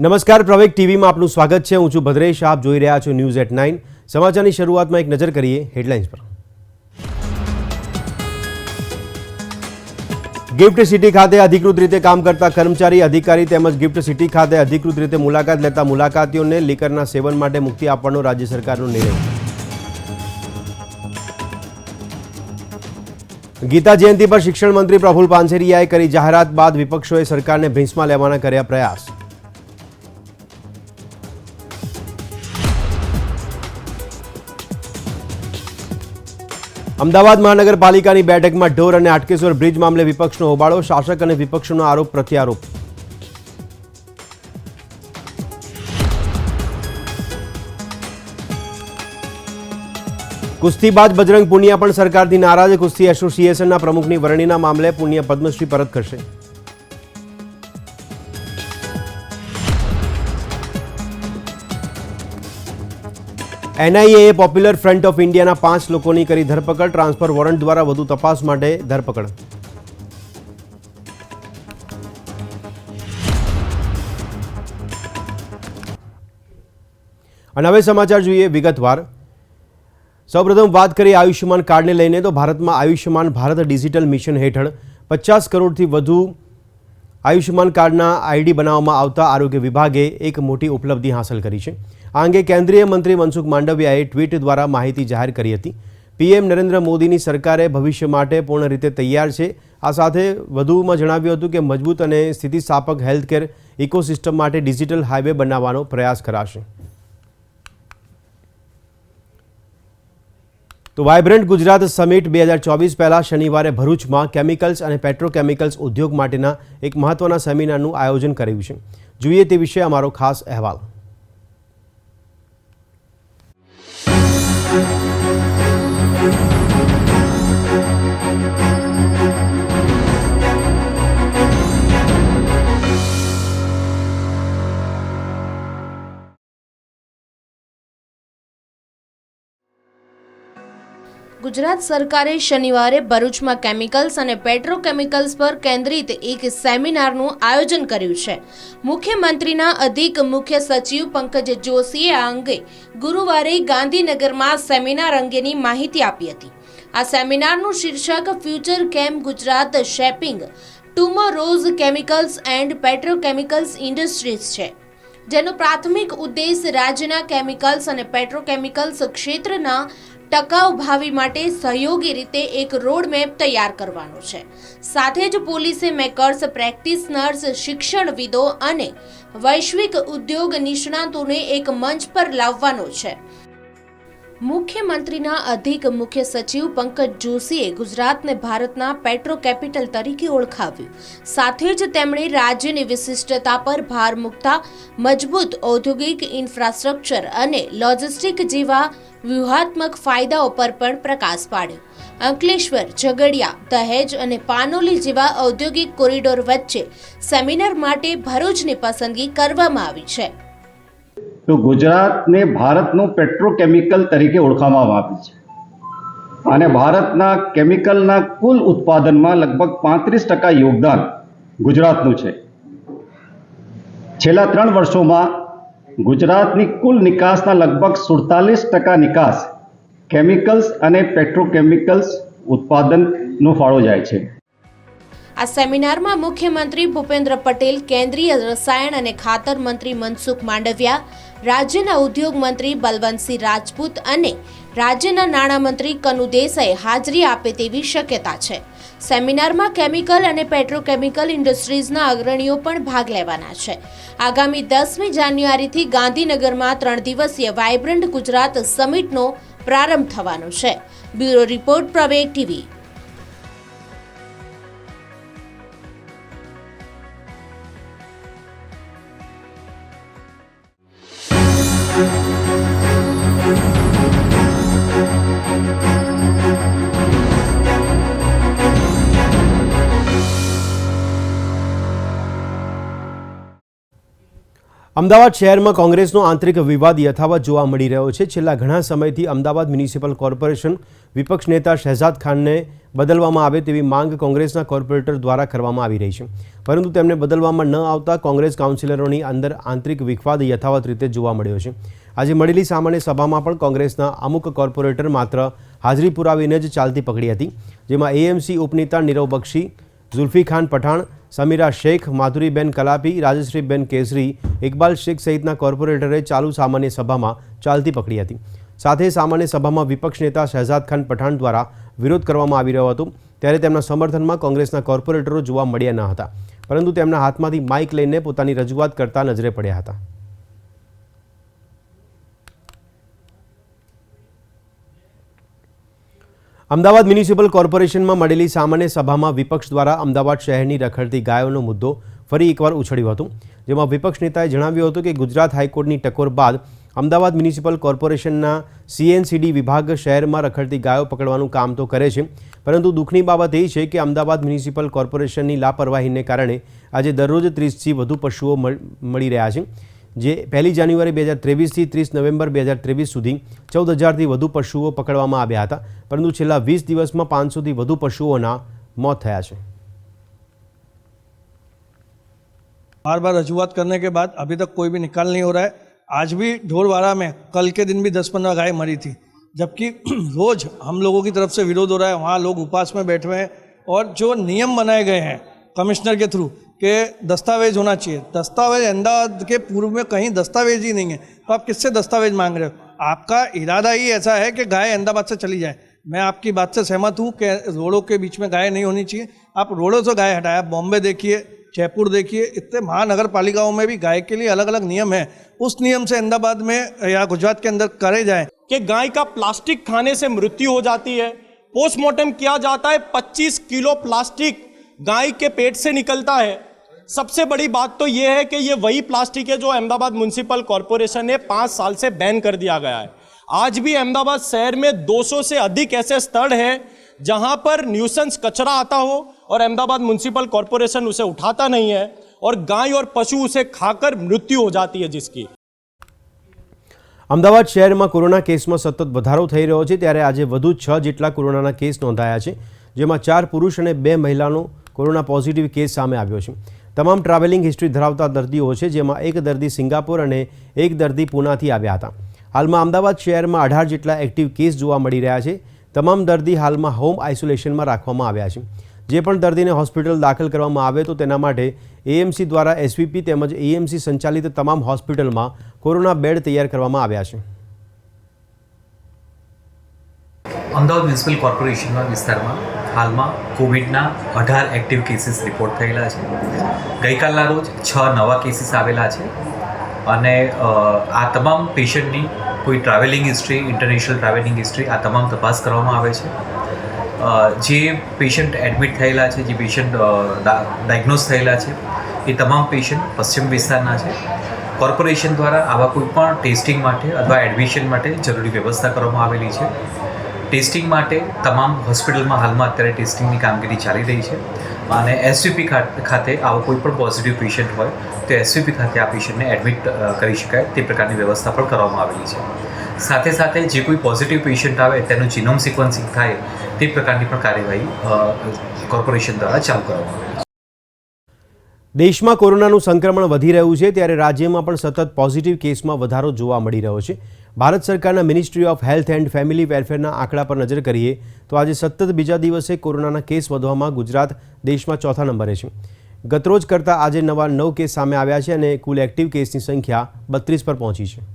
નમસ્કાર પ્રવેક ટીવીમાં આપનું સ્વાગત છે. હું છું ભદ્રેશ. આપ જોઈ રહ્યા છો ન્યૂઝ એટ નાઇન. સમાચારની શરૂઆતમાં એક નજર કરીએ હેડલાઇન્સ પર. ગિફ્ટ સિટી ખાતે અધિકૃત રીતે કામ કરતા કર્મચારી, અધિકારી તેમજ ગિફ્ટ સિટી ખાતે અધિકૃત રીતે મુલાકાત લેતા મુલાકાતીઓને લીકરના સેવન માટે મુક્તિ આપવાનો રાજ્ય સરકારનો નિર્ણય. ગીતા જયંતિ પર શિક્ષણ મંત્રી પ્રફુલ પાનસેરિયાએ કરી જાહેરાત બાદ વિપક્ષોએ સરકારને ભીંસમાં લેવાના કર્યા પ્રયાસ. અમદાવાદ મહાનગરપાલિકાની બેઠકમાં ઢોર અને આટકેશ્વર બ્રિજ મામલે વિપક્ષનો હોબાળો, શાસક અને વિપક્ષનો આરોપ પ્રત્યારોપ. કુસ્તી બાદ બજરંગ પુનિયા પણ સરકારથી નારાજ, કુસ્તી એસોસિએશનના પ્રમુખની વરણીના મામલે પુનિયા પદ્મશ્રી પરત કરશે એનઆઈએએ પોપ્યુલર ફ્રન્ટ ઓફ ઇન્ડિયાના પાંચ લોકોની કરી ધરપકડ. ટ્રાન્સફર વોરંટ દ્વારા વધુ તપાસ માટે ધરપકડ. અને હવે સમાચાર જોઈએ વિગતવાર. સૌપ્રથમ વાત કરીએ આયુષ્યમાન કાર્ડને લઈને. તો ભારતમાં આયુષ્યમાન ભારત ડિજિટલ મિશન હેઠળ પચાસ કરોડથી વધુ આયુષ્યમાન કાર્ડના આઈડી બનાવવામાં આવતા આરોગ્ય વિભાગે એક મોટી ઉપલબ્ધિ હાંસલ કરી છે. આ અંગે કેન્દ્રીય મંત્રી મનસુખ માંડવિયાએ ટ્વીટ દ્વારા માહિતી જાહેર કરી હતી. પીએમ નરેન્દ્ર મોદીની સરકારે ભવિષ્ય માટે પૂર્ણ રીતે તૈયાર છે. આ સાથે વધુમાં જણાવ્યું હતું કે મજબૂત અને સ્થિતિસ્થાપક હેલ્થકેર ઇકોસિસ્ટમ માટે ડિજિટલ હાઇવે બનાવવાનો પ્રયાસ કરાશે. તો વાઇબ્રન્ટ ગુજરાત સમિટ બે હજાર ચોવીસ પહેલાં શનિવારે ભરૂચમાં કેમિકલ્સ અને પેટ્રોકેમિકલ્સ ઉદ્યોગ માટેના એક મહત્વના સેમિનારનું આયોજન કર્યું છે. જોઈએ તે વિશે અમારો ખાસ અહેવાલ. ગુજરાત સરકારે શનિવારે ભરૂચમાં કેમિકલ્સ અને પેટ્રોકેમિકલ્સ પર કેન્દ્રિત એક સેમિનારનું આયોજન કર્યું છે. મુખ્યમંત્રીના અધિક મુખ્ય સચિવ પંકજ જોશીએ આ અંગે ગુરુવારે ગાંધીનગરમાં સેમિનાર અંગેની માહિતી આપી હતી. આ સેમિનારનું શીર્ષક future chem Gujarat shaping tomorrow's chemicals and petrochemicals industries છે. જેનો પ્રાથમિક ઉદ્દેશ રાજ્યના કેમિકલ્સ અને પેટ્રોકેમિકલ્સ ક્ષેત્રના ટકાઉ ભાવિ માટે સહયોગી રીતે એક રોડમેપ તૈયાર કરવાનો છે. સાથે જ પોલીસે મેકર્સ પ્રેક્ટિશનર્સ શિક્ષણવિદો અને વૈશ્વિક ઉદ્યોગ નિષ્ણાતોને એક મંચ પર લાવવાનો છે. મુખ્યમંત્રીના અધિક મુખ્ય સચિવ પંકજ જોશીએ ગુજરાતને ભારતના પેટ્રો કેપિટલ તરીકે ઓળખાવ્યું. સાથે જ તેમણે રાજ્યની વિશિષ્ટતા પર ભાર મૂકતા મજબૂત ઔદ્યોગિક ઇન્ફ્રાસ્ટ્રક્ચર અને લોજિસ્ટિક જેવા વ્યૂહાત્મક ફાયદાઓ પર પણ પ્રકાશ પાડ્યો. અંકલેશ્વર, ઝઘડિયા, દહેજ અને પાનોલી જેવા ઔદ્યોગિક કોરિડોર વચ્ચે સેમિનાર માટે ભરૂચની પસંદગી કરવામાં આવી છે. તો ગુજરાતને ભારતનું પેટ્રોકેમિકલ તરીકે ઓળખવામાં આવે છે. અને ભારતના કેમિકલના કુલ ઉત્પાદનમાં લગભગ પાંત્રીસ ટકા યોગદાન ગુજરાતનું છે. છેલ્લા ત્રણ વર્ષોમાં ગુજરાતની કુલ નિકાસના લગભગ સુડતાલીસ ટકા નિકાસ કેમિકલ્સ અને પેટ્રોકેમિકલ્સ ઉત્પાદનનો ફાળો જાય છે. આ સેમિનારમાં મુખ્યમંત્રી ભૂપેન્દ્ર પટેલ, કેન્દ્રીય રસાયણ અને ખાતર મંત્રી મનસુખ માંડવિયા, રાજ્યના ઉદ્યોગ મંત્રી બલવંતસિંહ રાજપૂત અને રાજ્યના નાણામંત્રી કનુ દેસાઈ હાજરી આપે તેવી શક્યતા છે. સેમિનારમાં કેમિકલ અને પેટ્રોકેમિકલ ઇન્ડસ્ટ્રીઝના અગ્રણીઓ પણ ભાગ લેવાના છે. આગામી દસમી જાન્યુઆરીથી ગાંધીનગરમાં ત્રણ દિવસીય વાઇબ્રન્ટ ગુજરાત સમિટનો પ્રારંભ થવાનો છે. Bureau report Praveg TV. Ahmedabad શહેરમાં કોંગ્રેસનો આંતરિક વિવાદ યથાવત જોવા મળી રહ્યો છે. છેલ્લા ઘણા સમયથી અમદાવાદ મ્યુનિસિપલ કોર્પોરેશન વિપક્ષ નેતા શહેજાદ ખાનને બદલવામાં આવે તેવી માંગ કોંગ્રેસના કોર્પોરેટર દ્વારા કરવામાં આવી રહી છે. પરંતુ તેમને બદલવામાં ન આવતા કોંગ્રેસ કાઉન્સિલરોની અંદર આંતરિક વિખવાદ યથાવત રીતે જોવા મળ્યો છે. આજે મળેલી સામાન્ય સભામાં પણ કોંગ્રેસના અમુક કોર્પોરેટર માત્ર હાજરી પુરાવીને જ ચાલતી પકડી હતી, જેમાં એએમસી ઉપનેતા નીરવ બક્ષી, ઝુલ્ફી ખાન પઠાણ, સમીરા શેખ, માધુરીબેન કલાપી, રાજશ્રીબેન કેસરી, ઇકબાલ શેખ સહિતના કોર્પોરેટરે ચાલુ સામાન્ય સભામાં ચાલતી પકડી હતી. સાથે સામાન્ય સભામાં વિપક્ષ નેતા શહેજાદ ખાન પઠાણ દ્વારા વિરોધ કરવામાં આવી રહ્યો હતો. ત્યારે તેમના સમર્થનમાં કોંગ્રેસના કોર્પોરેટરો જોવા મળ્યા ન હતા. પરંતુ તેમના હાથમાંથી માઇક લઈને પોતાની રજૂઆત કરતા નજરે પડ્યા હતા. અમદાવાદ મ્યુનિસિપલ કોર્પોરેશનમાં મળેલી સામાન્ય સભામાં વિપક્ષ દ્વારા અમદાવાદ શહેરની રખડતી ગાયોનો મુદ્દો ફરી એકવાર ઉછળ્યો હતો. જેમાં વિપક્ષ નેતાએ જણાવ્યું હતું કે ગુજરાત હાઈકોર્ટની ટકોર બાદ અમદાવાદ મ્યુનિસિપલ કોર્પોરેશનના સીએનસીડી વિભાગ શહેરમાં રખડતી ગાયો પકડવાનું કામ તો કરે છે. પરંતુ દુઃખની બાબત એ છે કે અમદાવાદ મ્યુનિસિપલ કોર્પોરેશનની લાપરવાહીને કારણે આજે દરરોજ ત્રીસથી વધુ પશુઓ મળી રહ્યા છે. જે પહેલી જાન્યુઆરી બે હજાર ત્રેવીસથી ત્રીસ નવેમ્બર બે હજાર ત્રેવીસ સુધી ચૌદ હજારથી વધુ પશુઓ પકડવામાં આવ્યા હતા. પરંતુ છેલ્લા વીસ દિવસમાં પાંચસોથી વધુ પશુઓના મોત થયા છે. બાર બાર રજૂઆત કરને કે બાદ અભી તક કોઈ ભી નિકાલ નહીં હો રહા હૈ. आज भी ढोलवाड़ा में, कल के दिन भी दस पंद्रह गाय मरी थी, जबकि रोज हम लोगों की तरफ़ से विरोध हो रहा है, वहाँ लोग उपास में बैठे हुए हैं और जो नियम बनाए गए हैं कमिश्नर के थ्रू के दस्तावेज़ होना चाहिए। दस्तावेज़ अहमदाबाद के पूर्व में कहीं दस्तावेज़ ही नहीं है। तो आप किससे दस्तावेज़ मांग रहे हो? आपका इरादा ही ऐसा है कि गाय अहमदाबाद से चली जाए। मैं आपकी बात से सहमत हूँ कि रोडों के बीच में गाय नहीं होनी चाहिए। आप रोडों से गाय हटाए, आप बॉम्बे देखिए जयपुर देखिए, इतने महानगर पालिकाओं में भी गाय के लिए अलग अलग नियम है। उस नियम से अहमदाबाद में या गुजरात के अंदर करे जाए कि गाय का प्लास्टिक खाने से मृत्यु हो जाती है। पोस्टमार्टम किया जाता है 25 किलो प्लास्टिक गाय के पेट से निकलता है। सबसे बड़ी बात तो यह है कि ये वही प्लास्टिक है जो अहमदाबाद म्यूनिसिपल कॉरपोरेशन ने पाँच साल से बैन कर दिया गया है। आज भी अहमदाबाद शहर में 200 से अधिक ऐसे स्थल हैं जहां पर न्यूसेंस कचरा आता हो और अहमदाबाद म्यूनिसिपल कॉरपोरेशन उसे उठाता नहीं है और गाय और पशु उसे खाकर मृत्यु हो जाती है जिसकी અમદાવાદ શહેરમાં કોરોના કેસમાં સતત વધારો થઈ રહ્યો છે ત્યારે આજે વધુ છ જેટલા કોરોનાના કેસ નોંધાયા છે જેમાં ચાર પુરુષ અને બે મહિલાનો કોરોના પોઝિટિવ કેસ સામે આવ્યો છે તમામ ટ્રાવેલિંગ હિસ્ટ્રી ધરાવતા દર્દીઓ છે જેમાં એક દર્દી સિંગાપોર અને એક દર્દી પૂનાથી આવ્યા હતા હાલમાં અમદાવાદ શહેરમાં અઢાર જેટલા એક્ટિવ કેસ જોવા મળી રહ્યા છે તમામ દર્દી હાલમાં હોમ આઇસોલેશનમાં રાખવામાં આવ્યા છે. જે પણ દર્દીને હોસ્પિટલ દાખલ કરવામાં આવે તો તેના માટે એએમસી દ્વારા એસવીપી તેમજ એએમસી સંચાલિત તમામ હોસ્પિટલમાં કોરોના બેડ તૈયાર કરવામાં આવ્યા છે. અમદાવાદ મ્યુનિસિપલ કોર્પોરેશનના વિસ્તારમાં હાલમાં કોવિડના અઢાર એક્ટિવ કેસીસ રિપોર્ટ થયેલા છે. ગઈકાલના રોજ છ નવા કેસીસ આવેલા છે. અને આ તમામ પેશન્ટની કોઈ travelling history international travelling history આ તમામ તપાસ કરવામાં આવે છે. જે પેશન્ટ એડમિટ થયેલા છે, જે પેશન્ટ ડાયગ્નોઝ થયેલા છે, એ તમામ પેશન્ટ પશ્ચિમ વિસ્તારના છે. કોર્પોરેશન દ્વારા આવા કોઈ પણ ટેસ્ટિંગ માટે અથવા એડમિશન માટે જરૂરી વ્યવસ્થા કરવામાં આવેલી છે. ટેસ્ટિંગ માટે તમામ હોસ્પિટલમાં હાલમાં અત્યારે ટેસ્ટિંગની કામગીરી ચાલી રહી છે. અને એસયુપી ખાતે આવો કોઈ પણ પોઝિટિવ પેશન્ટ હોય, તો એસયુપી ખાતે આ પેશન્ટને એડમિટ કરી શકાય. તે પ્રકારની વ્યવસ્થા પણ કરવામાં આવેલી છે. સાથે સાથે જે કોઈ પોઝિટિવ પેશન્ટ આવે, તેનું જીનોમ સિક્વન્સિંગ થાય, તે પ્રકારની પણ કાર્યવાહી કોર્પોરેશન દ્વારા ચાલુ કરવામાં આવેલી છે. દેશમાં કોરોનાનું સંક્રમણ વધી રહ્યું છે, ત્યારે રાજ્યમાં પણ સતત પોઝિટિવ કેસમાં વધારો જોવા મળી રહ્યો છે. ભારત સરકારના ministry of health and family વેલફેરના આંકડા પર નજર કરીએ, તો આજે સતત બીજા દિવસે કોરોનાના કેસ વધવામાં ગુજરાત દેશમાં ચોથા નંબરે છે. ગતરોજ કરતાં આજે નવા નવ કેસ સામે આવ્યા છે અને કુલ એક્ટિવ કેસની સંખ્યા બત્રીસ પર પહોંચી છે.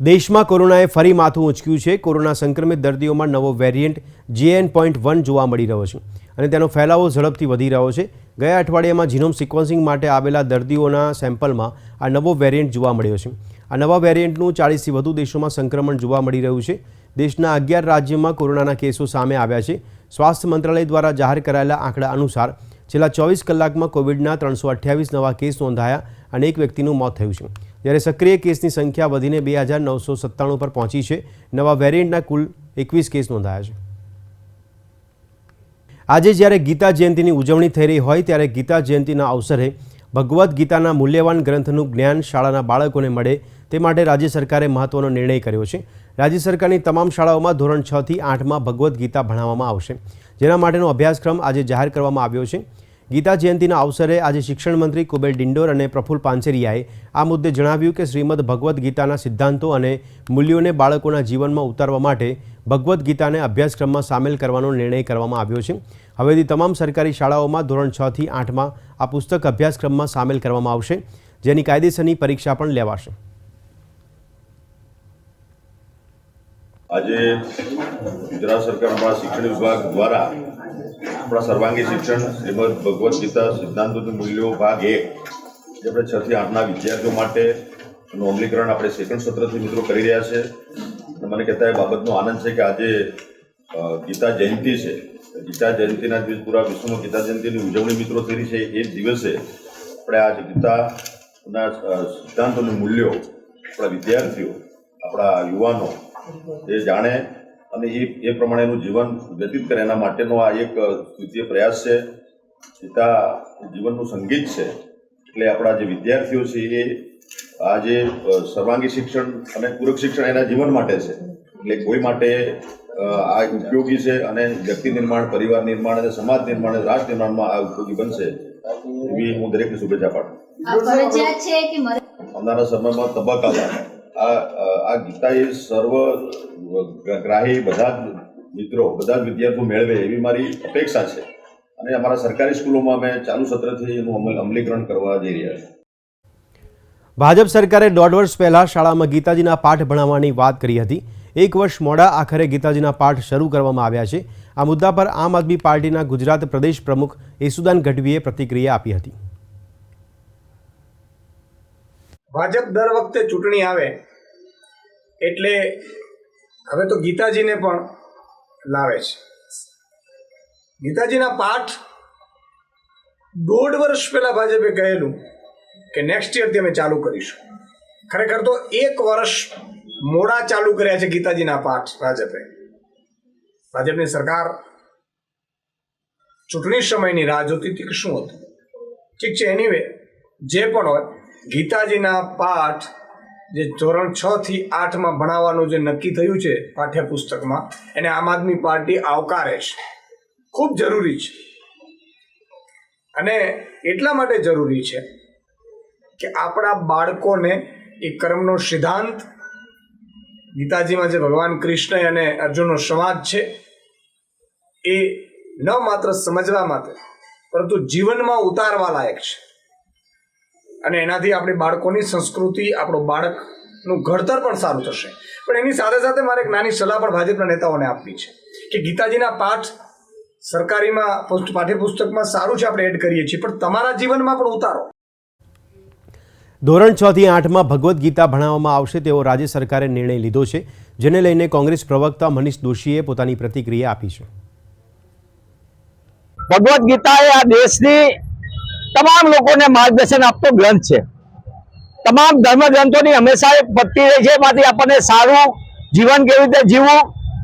દેશમાં કોરોનાએ ફરી માથું ઉંચક્યું છે. કોરોના સંક્રમિત દર્દીઓમાં નવો વેરિયન્ટ જીએન પોઈન્ટ વન જોવા મળી રહ્યો છે અને તેનો ફેલાવો ઝડપથી વધી રહ્યો છે. ગયા અઠવાડિયામાં જીનોમ સિક્વન્સિંગ માટે આવેલા દર્દીઓના સેમ્પલમાં આ નવો વેરિયન્ટ જોવા મળ્યો છે. આ નવા વેરિયન્ટનું ચાળીસથી વધુ દેશોમાં સંક્રમણ જોવા મળી રહ્યું છે. દેશના અગિયાર રાજ્યમાં કોરોનાના કેસો સામે આવ્યા છે. સ્વાસ્થ્ય મંત્રાલય દ્વારા જાહેર કરાયેલા આંકડા અનુસાર છેલ્લા ચોવીસ કલાકમાં કોવિડના ત્રણસો અઠ્યાવીસ નવા કેસ નોંધાયા અને એક વ્યક્તિનું મોત થયું છે. જ્યારે સક્રિય કેસની સંખ્યા વધીને બે હજાર નવસો સત્તાણું પર પહોંચી છે, નવા વેરિયન્ટના કુલ એકવીસ કેસ નોંધાયા છે. આજે જ્યારે ગીતા જયંતિની ઉજવણી થઈ રહી હોય ત્યારે ગીતા જયંતિના અવસરે ભગવદ્ ગીતાના મૂલ્યવાન ગ્રંથનું જ્ઞાન શાળાના બાળકોને મળે તે માટે રાજ્ય સરકારે મહત્વનો નિર્ણય કર્યો છે. રાજ્ય સરકારની તમામ શાળાઓમાં ધોરણ છથી આઠમાં ભગવદ્ ગીતા ભણાવવામાં આવશે. જેના માટેનો અભ્યાસક્રમ આજે જાહેર કરવામાં આવ્યો છે. ગીતા જયંતિના અવસરે આજે શિક્ષણ મંત્રી કુબેર ડિંડોર અને પ્રફુલ પાંચેરિયાએ આ મુદ્દે જણાવ્યું કે શ્રીમદ ભગવદ્ ગીતાના સિદ્ધાંતો અને મૂલ્યોને બાળકોના જીવનમાં ઉતારવા માટે ભગવદ્ ગીતાને અભ્યાસક્રમમાં સામેલ કરવાનો નિર્ણય કરવામાં આવ્યો છે. હવેથી તમામ સરકારી શાળાઓમાં ધોરણ છ થી આઠમાં આ પુસ્તક અભ્યાસક્રમમાં સામેલ કરવામાં આવશે, જેની કાયદેસરની પરીક્ષા પણ લેવાશે. આજે ગુજરાત સરકાર શિક્ષણ વિભાગ દ્વારા આપણા સર્વાંગી શિક્ષણ શ્રીમદ ભગવદ્ ગીતા, સિદ્ધાંતોનું મૂલ્યો ભાગ એક. જે આપણે છ થી આઠના વિદ્યાર્થીઓ માટે એનું અમલીકરણ આપણે સેકન્ડ સત્રથી મિત્રો કરી રહ્યા છે. મને કહેતા એ બાબતનો આનંદ છે કે આજે ગીતા જયંતિ છે. ગીતા જયંતિના દિવસ પૂરા વિશ્વમાં ગીતા જયંતિની ઉજવણી મિત્રો થઈ છે એ દિવસે આપણે આ ગીતાના સિદ્ધાંતોનું મૂલ્યો આપણા વિદ્યાર્થીઓ, આપણા યુવાનો એ જાણે અને એ એ પ્રમાણેનું જીવન વ્યતીત કરે એના માટેનો આ એક દ્વિતીય પ્રયાસ છે. સીતા જીવનનું સંગીત છે. એટલે આપણા જે વિદ્યાર્થીઓ છે એ આ જે સર્વાંગી શિક્ષણ અને પૂરક શિક્ષણ એના જીવન માટે છે. એટલે કોઈ માટે આ ઉપયોગી છે અને વ્યક્તિ નિર્માણ પરિવાર નિર્માણ અને સમાજ નિર્માણ અને રાષ્ટ્ર નિર્માણમાં આ ઉપયોગી બનશે. એવી હું દરેકને શુભેચ્છા પાઠવું આવનારા સમયમાં તબક્કાવાર. આ ગીતા એ સર્વ ગ્રાહી બધા મિત્રો, બધા જ વિદ્યાર્થીઓ મેળવે એવી મારી અપેક્ષા છે. અને અમારા સરકારી સ્કૂલોમાં અમે ચાલુ સત્રથી એનું અમલ, અમલીકરણ કરવા જઈ રહ્યા છીએ. ભાજપ સરકારે દોઢ વર્ષ પહેલા શાળામાં ગીતાજીના પાઠ ભણાવવાની વાત કરી હતી. એક વર્ષ મોડા આખરે ગીતાજીના પાઠ શરૂ કરવામાં આવ્યા છે. આ મુદ્દા પર આમ આદમી પાર્ટીના ગુજરાત પ્રદેશ પ્રમુખ યેસુદાન ગઢવીએ પ્રતિક્રિયા આપી હતી. ભાજપ દર વખતે ચૂંટણી આવે એટલે હવે તો ગીતાજીને પણ લાવે છે. ગીતાજીના પાઠ દોઢ વર્ષ પહેલાં ભાજપે કહેલું કે નેક્સ્ટ યરથી અમે ચાલુ કરીશું. ખરેખર તો એક વર્ષ મોડા ચાલુ કર્યા છે ગીતાજીના પાઠ ભાજપે. ભાજપની સરકાર ચૂંટણી સમયની રાહ જોતી હતી કે શું હતું? ઠીક છે એનીવે જે પણ હોય ગીતાજીના પાઠ જે ધોરણ છ થી આઠમાં ભણાવવાનું જે નક્કી થયું છે પાઠ્યપુસ્તકમાં, એને આમ આદમી પાર્ટી આવકારે છે. ખૂબ જરૂરી છે. અને એટલા માટે જરૂરી છે કે આપણા બાળકોને એ કર્મનો સિદ્ધાંત, ગીતાજીમાં જે ભગવાન કૃષ્ણ અને અર્જુનનો સંવાદ છે, એ ન માત્ર સમજવા માટે, પરંતુ જીવનમાં ઉતારવા લાયક છે. અને એનાથી આપણી બાળકોની સંસ્કૃતિ આપણું બાળકનું ઘડતર પણ સારું થશે. પણ એની સાથે સાથે મારે એક નાની સલાહ પણ ભાજપના નેતાઓને આપવી છે કે ગીતાજીના પાઠ સરકારીમાં પુસ્ત- પાઠ્યપુસ્તકમાં સારું છે આપણે એડ કરીએ છીએ પણ તમારા જીવનમાં પણ ઉતારો. ધોરણ છ થી આઠમાં ભગવદ્ ગીતા ભણાવવામાં આવશે તેવો રાજ્ય સરકારે નિર્ણય લીધો છે જેને લઈને કોંગ્રેસ પ્રવક્તા મનીષ દોશીએ પોતાની પ્રતિક્રિયા આપી છે. ભગવદ્ ગીતા એ આ દેશની તમામ લોકોને માર્ગદર્શન આપતો ગ્રંથ છે. તમામ ધર્મ ગ્રંથોની હંમેશા એક પટ્ટી રહી છે, એમાંથી આપણને સારું જીવન કેવી રીતે જીવવું,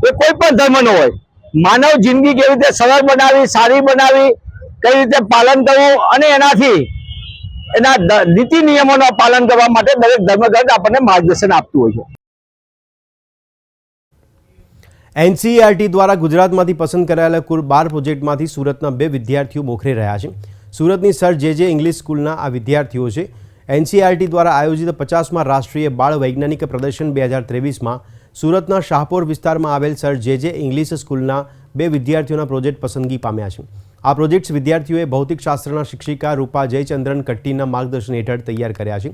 એ કોઈ પણ ધર્મનો હોય. માનવ જિંદગી કેવી રીતે સરળ બનાવી, સારી બનાવી, કઈ રીતે પાલન કરવું અને એનાથી એના નીતિ નિયમોનું પાલન કરવા માટે દરેક ધર્મગ્રંથ આપણને માર્ગદર્શન આપતું હોય છે. એનસીઈઆરટી દ્વારા ગુજરાતમાંથી પસંદ કરાયેલા કુલ બાર પ્રોજેક્ટમાંથી સુરતના બે વિદ્યાર્થીઓ મોખરે રહ્યા છે. સુરતની સર જે જે ઇંગ્લિશ સ્કૂલના આ વિદ્યાર્થીઓ છે, એનસીઆરટી દ્વારા આયોજિત પચાસમાં રાષ્ટ્રીય બાળ વૈજ્ઞાનિક પ્રદર્શન બે હજાર ત્રેવીસમાં સુરતના શાહપોર વિસ્તારમાં આવેલ સર જે જે ઇંગ્લિશ સ્કૂલના બે વિદ્યાર્થીઓના પ્રોજેક્ટ પસંદગી પામ્યા છે. આ પ્રોજેક્ટ્સ વિદ્યાર્થીઓએ ભૌતિકશાસ્ત્રના શિક્ષિકા રૂપા જયચંદ્રન કટ્ટીના માર્ગદર્શન હેઠળ તૈયાર કર્યા છે.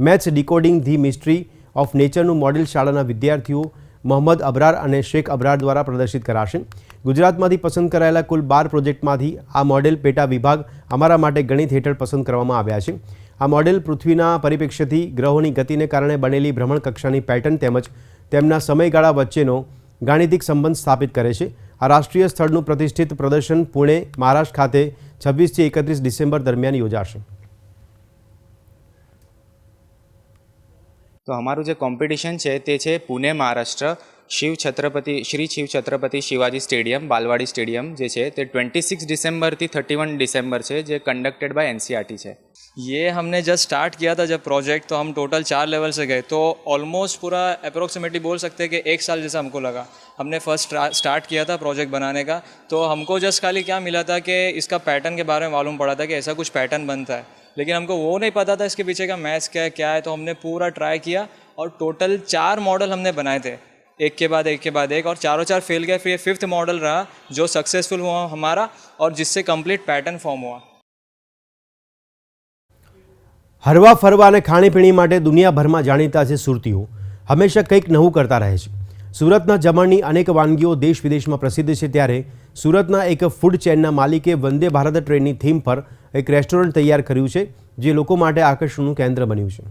Maths decoding the mystery of નેચરનું model શાળાના વિદ્યાર્થીઓ મોહમ્મદ અબરાર અને શેખ અબરાર દ્વારા પ્રદર્શિત કરાશે. ગુજરાતમાંથી પસંદ કરાયેલા કુલ બાર પ્રોજેક્ટમાંથી આ મોડેલ પેટા વિભાગ અમારા માટે ગણિત હેઠળ પસંદ કરવામાં આવ્યા છે. આ મોડેલ પૃથ્વીના પરિપ્રેક્ષ્યથી ગ્રહોની ગતિને કારણે બનેલી ભ્રમણ કક્ષાની પેટર્ન તેમજ તેમના સમયગાળા વચ્ચેનો ગાણિતિક સંબંધ સ્થાપિત કરે છે. આ રાષ્ટ્રીય સ્થળનું પ્રતિષ્ઠિત પ્રદર્શન પુણે, મહારાષ્ટ્ર ખાતે છવ્વીસથી એકત્રીસ ડિસેમ્બર દરમિયાન યોજાશે. તો અમારું જે કોમ્પિટિશન છે તે છે પુણે મહારાષ્ટ્ર શિવ છત્રપતિ શ્રી શિવ છત્રપતિ શિવાજી સ્ટેડિયમ બાલવાડી સ્ટેડિયમ જે છે તે ટ્વેન્ટી સિક્સ ડિસેમ્બરથી થર્ટી वन दिसंबर છે જે कंडक्टेड बाय एनसीईआरटी છે ये हमने जस्ट स्टार्ट किया था जब प्रोजेक्ट तो हम टोटल चार लेवल से गए तो ऑलमोस्ट पूरा अप्रोक्सीमेटली बोल सकते हैं कि एक साल जैसा हमको लगा हमने फर्स्ट स्टार्ट किया था प्रोजेक्ट बनाने का तो हमको जस्ट खाली क्या मिला था कि इसका पैटर्न के बारे में मालूम पड़ा था कि ऐसा कुछ पैटर्न बनता है लेकिन हमको वो नहीं पता था इसके पीछे का मैथ्स क्या है क्या है तो हमने पूरा ट्राई किया और टोटल चार मॉडल हमने बनाए थे एक के बाद एक के बाद एक और चारों चार फेल गए फिर ये फिफ्थ मॉडल रहा जो सक्सेसफुल हुआ हमारा और जिससे कंप्लीट पैटर्न फॉर्म हुआ હરવા ફરવા અને ખાણીપીણી માટે દુનિયાભરમાં જાણીતા છે સુરતીઓ હંમેશા કંઈક નવું કરતા રહે છે સુરતના જમણની અનેક વાનગીઓ દેશ વિદેશમાં પ્રસિદ્ધ છે ત્યારે સુરતના એક ફૂડ ચેનના માલિકે વંદે ભારત ટ્રેનની થીમ પર એક રેસ્ટોરન્ટ તૈયાર કર્યું છે, જે લોકો માટે આકર્ષણનું કેન્દ્ર બન્યું છે.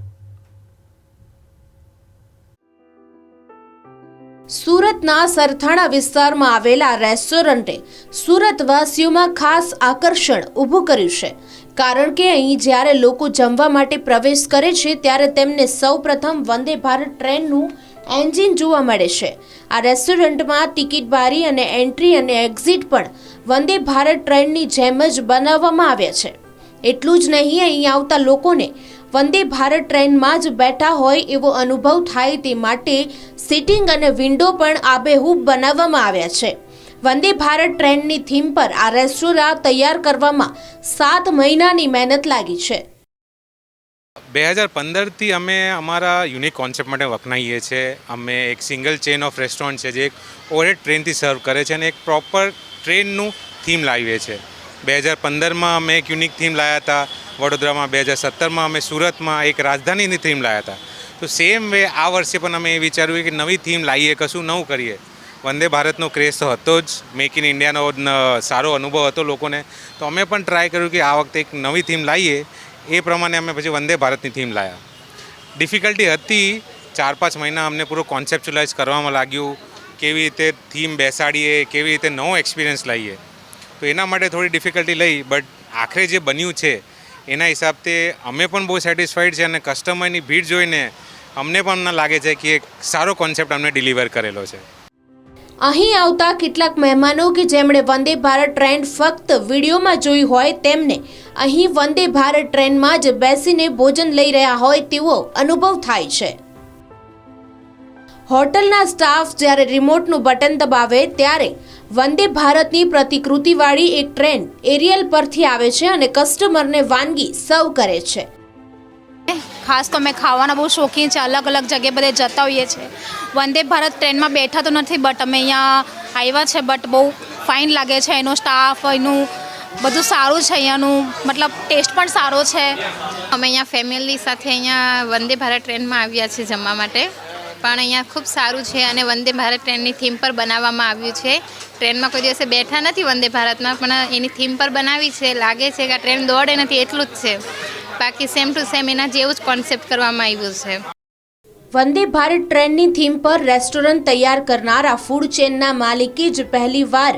સુરતના સરથાણા વિસ્તારમાં આવેલા રેસ્ટોરન્ટે સુરતવાસીઓમાં ખાસ આકર્ષણ ઊભું કર્યું છે. કારણ કે અહીં જ્યારે લોકો જમવા માટે પ્રવેશ કરે છે, ત્યારે તેમને સૌપ્રથમ વંદે ભારત ટ્રેનનું એન્જિન જોવા મળે છે. આ રેસ્ટોરન્ટમાં ટિકિટ બારી અને એન્ટ્રી અને એક્ઝિટ પણ વંદે ભારત ટ્રેનની જેમ જ બનાવવામાં આવ્યા છે. એટલું જ નહીં, અહીં આવતા લોકોને વંદે ભારત ટ્રેનમાં જ બેઠા હોય એવો અનુભવ થાય તે માટે સિટિંગ અને વિન્ડો પણ આબેહૂબ બનાવવામાં આવ્યા છે. વંદે ભારત ટ્રેનની થીમ પર આ રેસ્ટોરાં તૈયાર કરવામાં સાત મહિનાની મહેનત લાગી છે. બે હજાર પંદરથી અમે અમારા યુનિક કોન્સેપ્ટ માટે વખણાઈએ છીએ અમે એક સિંગલ ચેન ઓફ રેસ્ટોરન્ટ છે જે એક ઓવરહેડ ટ્રેનથી સર્વ કરે છે અને એક પ્રોપર ટ્રેનનું થીમ લાવીએ છીએ બે હજાર પંદરમાં અમે એક યુનિક થીમ લાવ્યા હતા. વડોદરામાં બે હજાર સત્તરમાં અમે સુરતમાં એક રાજધાનીની થીમ લાવ્યા હતા. તો સેમ વે આ વર્ષે પણ અમે એ વિચાર્યું કે નવી થીમ લાવીએ કશું નવું કરીએ. વંદે ભારતનો ક્રેઝ તો હતો જ. મેક ઇન ઇન્ડિયાનો સારો અનુભવ હતો લોકોને. તો અમે પણ ટ્રાય કર્યું કે આ વખતે એક નવી થીમ લાવીએ એ પ્રમાણે અમે પછી વંદે ભારતની થીમ લાવ્યા ડિફિકલ્ટી હતી, ચાર પાંચ મહિના અમને પૂરો કોન્સેપ્ચ્યુલાઇઝ કરવામાં લાગ્યું, કેવી રીતે થીમ બેસાડીએ, કેવી રીતે નવો એક્સપિરિયન્સ લાવીએ તો એના માટે થોડી ડિફિકલ્ટી લઈ બટ આખરે જે બન્યું છે, એના હિસાબથી અમે પણ બહુ સેટિસ્ફાઈડ છે અને કસ્ટમરની ભીડ જોઈને અમને પણ લાગે છે કે એક સારો કોન્સેપ્ટ અમને ડિલિવર કરેલો છે. અહીં આવતા કેટલાક મહેમાનો કે જેમણે વંદે ભારત ટ્રેન ફક્ત વિડીયોમાં જોઈ હોય તેમને અહીં વંદે ભારત ટ્રેનમાં જ બેસીને ભોજન લઈ રહ્યા હોય તેવો અનુભવ થાય છે. હોટલના સ્ટાફ જ્યારે રિમોટનું બટન દબાવે ત્યારે વંદે ભારતની પ્રતિકૃતિવાળી એક ટ્રેન એરિયલ પરથી આવે છે અને કસ્ટમરને વાનગી સર્વ કરે છે. ખાસ તો અમે ખાવાના બહુ શોખીન છે, અલગ અલગ જગ્યાએ બધે જતા હોઈએ છીએ વંદે ભારત ટ્રેનમાં બેઠા તો નથી, બટ અમે અહીંયા આવ્યા છે, બટ બહુ ફાઇન લાગે છે, એનો સ્ટાફ એનું બધું સારું છે અહીંયાનું, મતલબ ટેસ્ટ પણ સારો છે. અમે અહીંયા ફેમિલી સાથે અહીંયા વંદે ભારત ટ્રેનમાં આવ્યા છીએ જમવા માટે. પણ અહીંયા ખૂબ સારું છે અને વંદે ભારત ટ્રેનની થીમ પર બનાવવામાં આવ્યું છે. ટ્રેનમાં કોઈ દિવસે બેઠા નથી વંદે ભારતમાં, પણ એની થીમ પર બનાવી છે, લાગે છે કે આ ટ્રેન દોડે નથી, એટલું જ છે. બાકી સેમ ટુ સેમ એના જેવું જ કોન્સેપ્ટ કરવામાં આવ્યું છે. વંદે ભારત ટ્રેનની થીમ પર રેસ્ટોરન્ટ તૈયાર કરનારા ફૂડ ચેનના માલિકે જ પહેલીવાર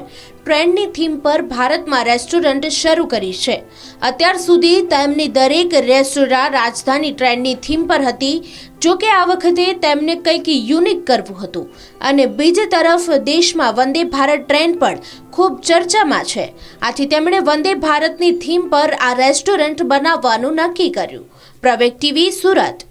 ટ્રેનની થીમ પર ભારતમાં રેસ્ટોરન્ટ શરૂ કરી છે. અત્યાર સુધી તેમની દરેક રેસ્ટોરાં રાજધાની ટ્રેન્ડની થીમ પર હતી. જો કે આ વખતે તેમને કંઈક યુનિક કરવું હતું. અને બીજી તરફ દેશમાં વંદે ભારત ટ્રેન પણ ખૂબ ચર્ચામાં છે. આથી તેમણે વંદે ભારતની થીમ પર આ રેસ્ટોરન્ટ બનાવવાનું નક્કી કર્યું. પ્રવેક ટીવી, સુરત.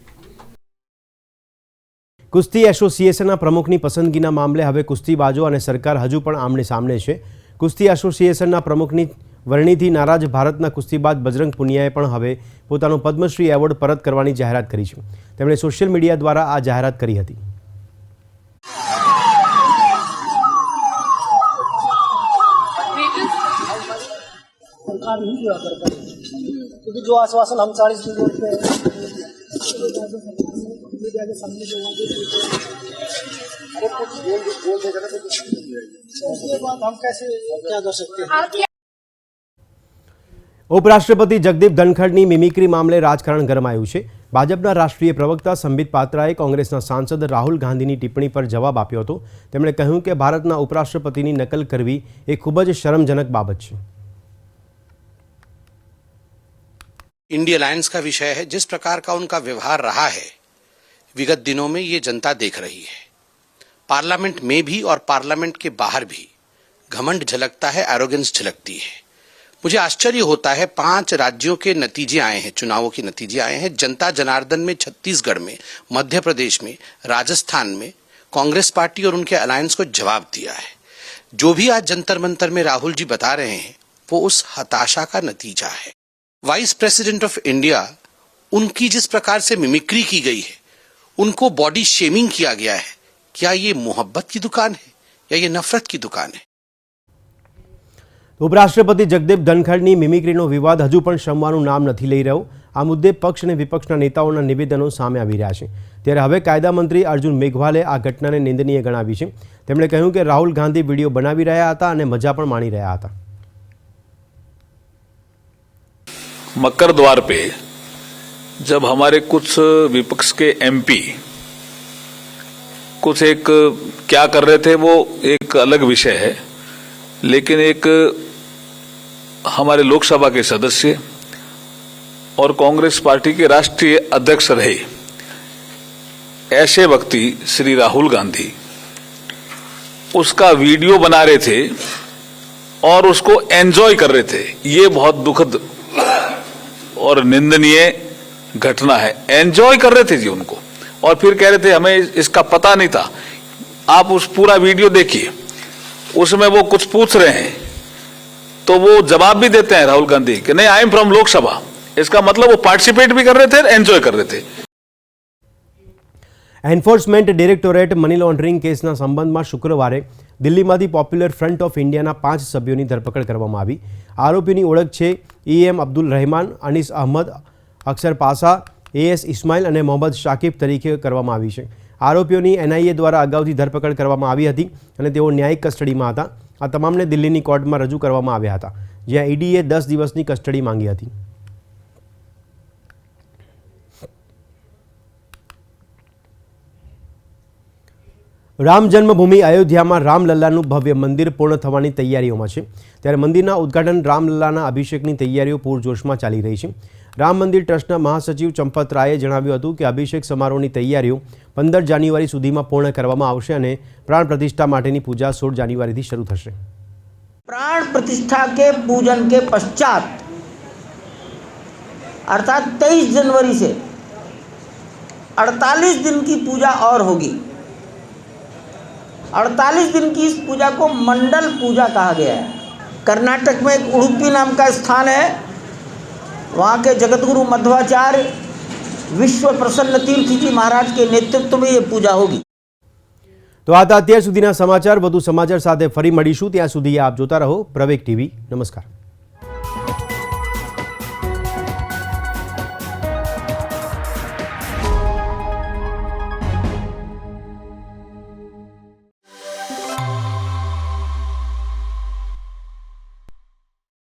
કુસ્તી એસોસિએશનના પ્રમુખની પસંદગીના મામલે હવે કુસ્તીબાજો અને સરકાર હજુ પણ આમને સામને છે. કુસ્તી એસોસિએશનના પ્રમુખની વરણીથી નારાજ ભારતના કુસ્તીબાજ બજરંગ પુનિયાએ પણ હવે પોતાનો પદ્મશ્રી એવોર્ડ પરત કરવાની જાહેરાત કરી છે તેમણે સોશિયલ મીડિયા દ્વારા આ જાહેરાત કરી હતી सरकार नहीं पूरा कर पाई क्योंकि जो आश्वासन हम चालीस दिन बोलते हैं मीडिया के सामने जो वादे किए थे, अरे कुछ बोल बोल देगा ना तो कुछ नहीं मिलेगा। उसके बाद हम कैसे क्या कर सकते हैं ઉપરાષ્ટ્રપતિ જગદીપ ધનખડની મિમિક્રી મામલે રાજકારણ ગરમાયું છે ભાજપના રાષ્ટ્રીય પ્રવક્તા સંબિત પાત્રાએ કોંગ્રેસના સાંસદ રાહુલ ગાંધીની ટિપ્પણી પર જવાબ આપ્યો હતો તેમણે કહ્યું કે ભારતના ઉપરાષ્ટ્રપતિની નકલ કરવી એ ખૂબ જ શરમજનક બાબત છે इंडिया अलायंस का विषय है जिस प्रकार का उनका व्यवहार रहा है विगत दिनों में ये जनता देख रही है पार्लियामेंट में भी और पार्लियामेंट के बाहर भी घमंड झलकता है एरोगेंस झलकती है। मुझे आश्चर्य होता है, पाँच राज्यों के नतीजे आए हैं, चुनावों के नतीजे आए हैं। जनता जनार्दन में, छत्तीसगढ़ में, मध्य प्रदेश में, राजस्थान में कांग्रेस पार्टी और उनके अलायंस को जवाब दिया है। जो भी आज जंतर मंतर में राहुल जी बता रहे हैं, वो उस हताशा का नतीजा है। वाइस प्रेसिडेंट ऑफ़ इंडिया उनकी जिस प्रकार से मिमिक्री की गई है, उनको बॉडी शेमिंग किया गया है क्या ये मोहब्बत की दुकान है या ये नफरत की दुकान है ઉપરાષ્ટ્રપતિ જગદીપ ધનખડની મિમિક્રીનો વિવાદ હજુ પણ શમવાનું નામ નથી લઈ રહ્યો આ મુદ્દે પક્ષ અને વિપક્ષના નેતાઓના નિવેદનો સામે આવી રહ્યા છે ત્યારે હવે કાયદા મંત્રી અર્જુન મેઘવાલે આ ઘટનાને નિંદનીય ગણાવી છે તેમણે કહ્યું કે રાહુલ ગાંધી વિડીયો બનાવી રહ્યા હતા અને મજા પણ માણી રહ્યા હતા मकर द्वार पे जब हमारे कुछ विपक्ष के एमपी कुछ एक, क्या कर रहे थे वो एक अलग विषय है, लेकिन एक हमारे लोकसभा के सदस्य और कांग्रेस पार्टी के राष्ट्रीय अध्यक्ष रहे, ऐसे व्यक्ति श्री राहुल गांधी। उसका वीडियो बना रहे थे और उसको एंजॉय कर रहे थे। ये बहुत दुखद और निंदनीय घटना है। एंजॉय कर रहे थे जी उनको। और फिर कह रहे थे हमें इसका पता नहीं था आप उस पूरा वीडियो देखिए उसमें वो कुछ पूछ रहे हैं तो वो जवाब भी देते हैं राहुल गांधी कि नहीं आई एम फ्रॉम लोकसभा इसका मतलब वो पार्टिसिपेट भी कर रहे थे एंजॉय कर रहे थे એન્ફોર્સમેન્ટ ડિરેક્ટોરેટ મની લોન્ડરિંગ કેસના સંબંધમાં શુક્રવારે દિલ્હીમાંથી પોપ્યુલર ફ્રન્ટ ઓફ ઇન્ડિયાના પાંચ સભ્યોની ધરપકડ કરવામાં આવી આરોપીની ઓળખ છે ઈ એમ અબ્દુલ રહેમાન અનીસ અહમદ અક્ષર પાસા એએસ ઇસ્માઇલ અને મોહમ્મદ શાકિબ તરીકે કરવામાં આવી છે. આરોપીઓની એનઆઈએ દ્વારા અગાઉથી ધરપકડ કરવામાં આવી હતી અને તેઓ ન્યાયિક કસ્ટડીમાં હતા. આ તમામને દિલ્હીની કોર્ટમાં રજૂ કરવામાં આવ્યા હતા, જ્યાં ઈડીએ દસ દિવસની કસ્ટડી માંગી હતી. રામ જન્મભૂમિ અયોધ્યામાં રામલલ્લાનું ભવ્ય મંદિર પૂર્ણ થવાની તૈયારીઓમાં છે. ત્યારે મંદિરના ઉદ્ઘાટન રામલલ્લાના અભિષેકની તૈયારીઓ પૂરજોશમાં ચાલી રહી છે. રામ મંદિર ટ્રસ્ટના મહાસચિવ ચંપત રાયે જણાવ્યું હતું કે અભિષેક સમારોહની તૈયારીઓ પંદર જાન્યુઆરી સુધીમાં પૂર્ણ કરવામાં આવશે અને પ્રાણ પ્રતિષ્ઠા માટેની પૂજા સોળ જાન્યુઆરીથી શરૂ થશે प्राण प्रतिष्ठा के पूजन के पश्चात अर्थात 23 जनवरी से 48 दिन की पूजा और होगी 48 दिन की इस पूजा को मंडल पूजा कहा गया है कर्नाटक में एक उड़ुपी नाम का स्थान है वहाँ के जगतगुरु मध्वाचार्य विश्व प्रसन्न तीर्थ जी महाराज के नेतृत्व में ये पूजा होगी તો આ હતા અત્યાર સુધીના સમાચાર વધુ સમાચાર સાથે ફરી મળીશું ત્યાં સુધી આપ જોતા રહો પ્રવેગ ટીવી નમસ્કાર